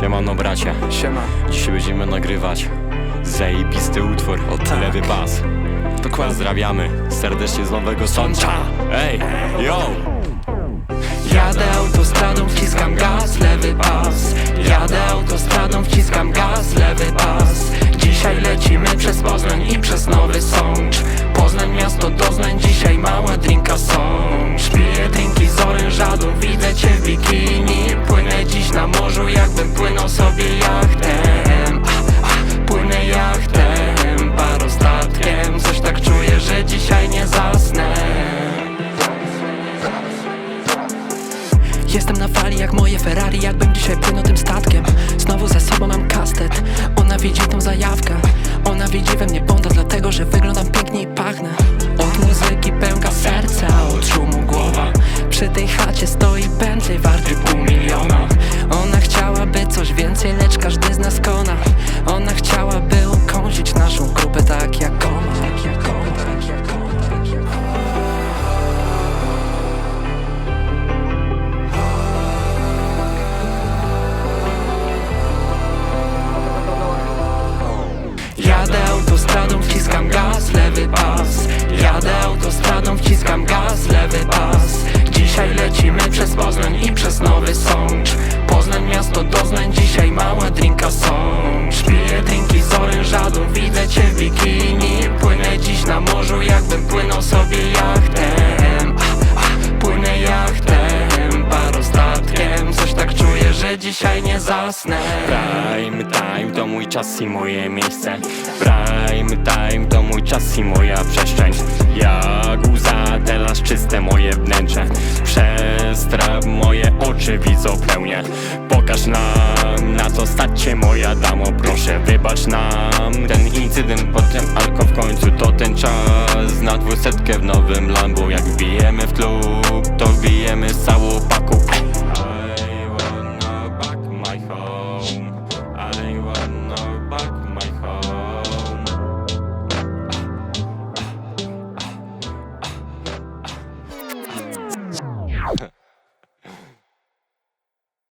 Siemano bracia, Siema, dzisiaj będziemy nagrywać zajebisty utwór. O tak. Lewy Bas. Dokładnie. Pozdrawiamy serdecznie z Nowego Sącza. Ej, yo! Jadę autostradą, wciskam gaz, lewy pas Jestem na fali jak moje Ferrari Jakbym dzisiaj płynął tym statkiem. Znowu za sobą mam kastet Ona widzi tą zajawkę. Ona widzi we mnie bonda Dlatego, że wyglądam pięknie i pachnę. Od muzyki pęka serce A od szumu głowa. Przy tej chacie stoi Bentley Warty pół miliona. Ona chciałaby coś więcej Lecz każdy z nas kona jakbym płynął sobie jachtem. A, a, Płynę jachtem, parostatkiem. Coś tak czuję, że dzisiaj nie zasnę. Prime time to mój czas i moje miejsce. Prime time to mój czas i moja przestrzeń. Jak łza teraz czyste moje wnętrze. Przestrach moje oczy widzą pełnię. Pokaż nam na to stać się moja damo. Proszę wybacz nam. Ten incydent Potem alko w końcu to ten czas Na dwusetkę w nowym Lambo Jak